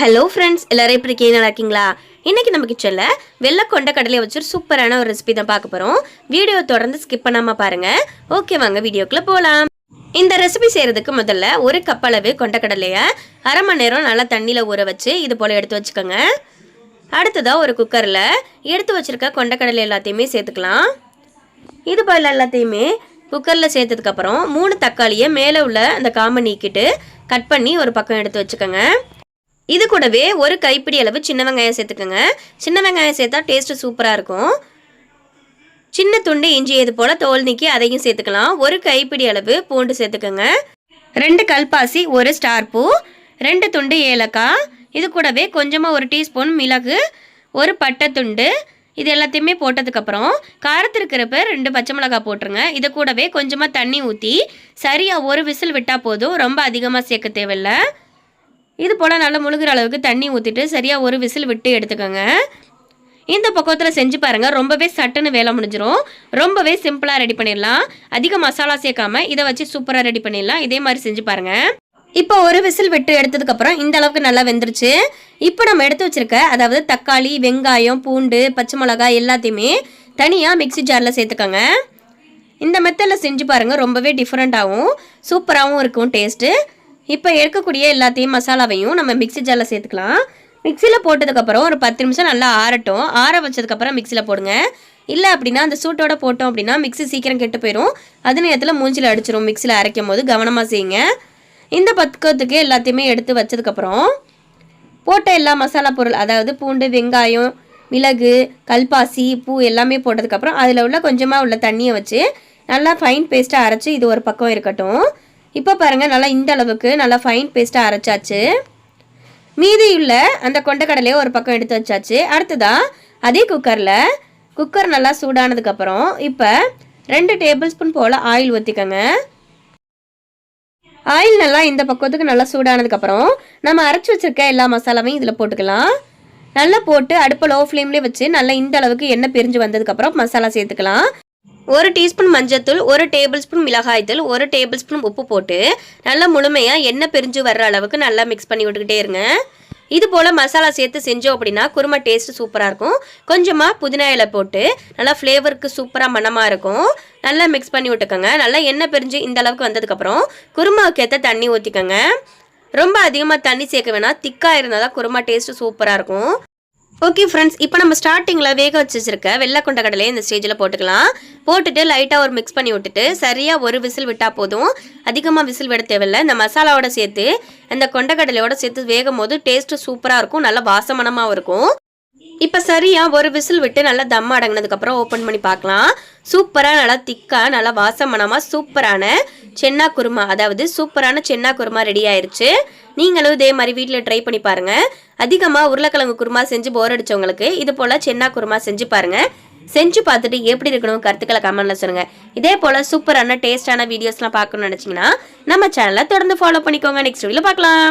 Hello friends எல்லாரும் எப்படி இருக்கீங்க நல்லா இருக்கீங்களா இன்றைக்கி நம்ம கிச்சனில் வெள்ளை கொண்ட கடலையை வச்சு ஒரு சூப்பரான ஒரு ரெசிபி தான் பார்க்க போகிறோம் வீடியோ தொடர்ந்து ஸ்கிப் பண்ணாமல் பாருங்கள் ஓகே வாங்க வீடியோக்குள்ளே போகலாம் இந்த ரெசிபி செய்கிறதுக்கு முதல்ல ஒரு கப் அளவு கொண்டக்கடலையை அரை மணி நேரம் நல்லா தண்ணியில் ஊற வச்சு இது போல் எடுத்து வச்சுக்கோங்க. அடுத்ததாக ஒரு குக்கரில் எடுத்து வச்சுருக்க கொண்டக்கடலை எல்லாத்தையுமே சேர்த்துக்கலாம். இது போல் எல்லாத்தையுமே குக்கரில் சேர்த்ததுக்கப்புறம் மூணு தக்காளியை மேலே உள்ள அந்த காம்பை நீக்கிட்டு கட் பண்ணி ஒரு பக்கம் எடுத்து வச்சுக்கோங்க. இது கூடவே ஒரு கைப்பிடி அளவு சின்ன வெங்காயம் சேர்த்துக்கோங்க. சின்ன வெங்காயம் சேர்த்தா டேஸ்ட்டு சூப்பராக இருக்கும். சின்ன துண்டு இஞ்சி இது போல் தோல் நீக்கி அதையும் சேர்த்துக்கலாம். ஒரு கைப்பிடி அளவு பூண்டு சேர்த்துக்கோங்க. ரெண்டு கல்பாசி ஒரு ஸ்டார் பூ ரெண்டு துண்டு ஏலக்காய். இது கூடவே கொஞ்சமாக ஒரு டீஸ்பூன் மிளகு ஒரு பட்டை துண்டு. இது எல்லாத்தையுமே போட்டதுக்கப்புறம் காரத்திருக்கிறப்ப இருக்கிறப்ப ரெண்டு பச்சை மிளகாய் போட்டுருங்க. இது கூடவே கொஞ்சமாக தண்ணி ஊற்றி சரியாக ஒரு விசில் விட்டால் போதும். ரொம்ப அதிகமாக சேர்க்க தேவையில்லை. இது போல் நல்லா முழுகிற அளவுக்கு தண்ணி ஊற்றிட்டு சரியாக ஒரு விசில் விட்டு எடுத்துக்கோங்க. இந்த பக்குவத்தில் செஞ்சு பாருங்கள் ரொம்பவே சட்டுன்னு வேலை முடிஞ்சிடும் ரொம்பவே சிம்பிளாக ரெடி பண்ணிடலாம். அதிக மசாலா சேர்க்காம இதை வச்சு சூப்பராக ரெடி பண்ணிடலாம். இதே மாதிரி செஞ்சு பாருங்கள் இப்போ ஒரு விசில் விட்டு எடுத்ததுக்கப்புறம் இந்த அளவுக்கு நல்லா வெந்துருச்சு. இப்போ நம்ம எடுத்து வச்சிருக்க அதாவது தக்காளி வெங்காயம் பூண்டு பச்சை மிளகாய் எல்லாத்தையுமே தனியாக மிக்ஸி ஜாரில் சேர்த்துக்கோங்க. இந்த மெத்தடில் செஞ்சு பாருங்கள் ரொம்பவே டிஃப்ரெண்ட்டாகவும் சூப்பராகவும் இருக்கும் டேஸ்ட்டு இப்போ எடுக்கக்கூடிய எல்லாத்தையும் மசாலாவையும் நம்ம மிக்ஸி ஜாரில் சேர்த்துக்கலாம். மிக்சியில் போட்டதுக்கப்புறம் ஒரு பத்து நிமிஷம் நல்லா ஆறட்டும். ஆற வச்சதுக்கப்புறம் மிக்சியில் போடுங்க. இல்லை அப்படின்னா அந்த சூட்டோட போட்டோம் அப்படின்னா மிக்ஸி சீக்கிரம் கெட்டு போயிடும் அது நேரத்தில் மூஞ்சில் அடிச்சிடும் மிக்சியில் அரைக்கும் போது கவனமாக செய்யுங்க. இந்த பக்கத்துக்கு எல்லாத்தையுமே எடுத்து வச்சதுக்கப்புறம் போட்ட எல்லா மசாலா பொருள் அதாவது பூண்டு வெங்காயம் மிளகு கல்பாசி பூ எல்லாமே போட்டதுக்கப்புறம் அதில் உள்ள கொஞ்சமாக உள்ள தண்ணியை வச்சு நல்லா ஃபைன் பேஸ்ட்டாக அரைச்சி இது ஒரு பக்கம் இருக்கட்டும். இப்போ பாருங்கள் நல்லா இந்த அளவுக்கு நல்லா ஃபைன் பேஸ்ட்டாக அரைச்சாச்சு. மீதி உள்ள அந்த கொண்டக்கடலையை ஒரு பக்கம் எடுத்து வச்சாச்சு. அடுத்ததாக அதே குக்கரில் குக்கர் நல்லா சூடானதுக்கப்புறம் இப்போ ரெண்டு டேபிள் ஸ்பூன் போல் ஆயில் ஊற்றிக்கோங்க ஆயில் நல்லா இந்த பக்கத்துக்கு நல்லா சூடானதுக்கப்புறம் நம்ம அரைச்சி வச்சிருக்க எல்லா மசாலாவையும் இதில் போட்டுக்கலாம். நல்லா போட்டு அடுப்பை லோ ஃப்ளேம்லேயே வச்சு நல்லா இந்த அளவுக்கு எண்ணெய் பிரிஞ்சு வந்ததுக்கப்புறம் மசாலா சேர்த்துக்கலாம். ஒரு டீஸ்பூன் மஞ்சத்தூள் ஒரு டேபிள் ஸ்பூன் மிளகாய்த்தூள் ஒரு டேபிள் ஸ்பூன் உப்பு போட்டு நல்லா முழுமையாக எண்ணெய் பிரிஞ்சு வர்ற அளவுக்கு நல்லா மிக்ஸ் பண்ணி விட்டுக்கிட்டே இருங்க. இது போல் மசாலா சேர்த்து செஞ்சோம் அப்படின்னா குருமா டேஸ்ட்டு சூப்பராக இருக்கும். கொஞ்சமாக புதினா இலை போட்டு நல்லா ஃப்ளேவருக்கு சூப்பராக மணமாக இருக்கும். நல்லா மிக்ஸ் பண்ணி விட்டுக்கோங்க. நல்லா எண்ணெய் பிரிஞ்சு இந்த அளவுக்கு வந்ததுக்கப்புறம் குருமாவுக்கு ஏற்ற தண்ணி ஊற்றிக்கோங்க ரொம்ப அதிகமாக தண்ணி சேர்க்க வேணாம். திக்காக இருந்தால் தான் குருமா டேஸ்ட்டு சூப்பராக இருக்கும். ஓகே ஃப்ரெண்ட்ஸ் இப்போ நம்ம ஸ்டார்டிங்கில் வேக வச்சு வச்சிருக்க வெள்ளை கொண்ட கடலையை இந்த ஸ்டேஜில் போட்டுக்கலாம். போட்டுட்டு லைட்டாக ஒரு மிக்ஸ் பண்ணி விட்டுட்டு சரியாக ஒரு விசில் விட்டால் போதும். அதிகமாக விசில் விட தேவையில்லை. இந்த மசாலாவோட சேர்த்து இந்த கொண்டக்கடலையோட சேர்த்து வேகும் போது டேஸ்ட்டு சூப்பராக இருக்கும். நல்லா வாசமனமாகவும் இருக்கும். இப்போ சரியாக ஒரு விசில் விட்டு நல்லா தம் அடங்கினதுக்கப்புறம் ஓப்பன் பண்ணி பார்க்கலாம். சூப்பராக நல்லா திக்காக நல்லா வாசமனமாக சூப்பரான சென்னா குருமா அதாவது சூப்பரான சென்னா குருமா ரெடி ஆயிடுச்சு நீங்களும் இதே மாதிரி வீட்டில் ட்ரை பண்ணி பாருங்கள் அதிகமாக உருளைக்கிழங்கு குருமா செஞ்சு போர் அடிச்சவங்களுக்கு இது போல் சென்னா குருமா செஞ்சு பாருங்கள் செஞ்சு பார்த்துட்டு எப்படி இருக்கணும் கருத்துக்களை கமெண்ட்ல சொல்லுங்க. இதே போல் சூப்பரான டேஸ்டான வீடியோஸ்லாம் பார்க்கணும்னு நினச்சிங்கன்னா நம்ம சேனலை தொடர்ந்து ஃபாலோ பண்ணிக்கோங்க. நெக்ஸ்ட் வீடியோவில் பார்க்கலாம்.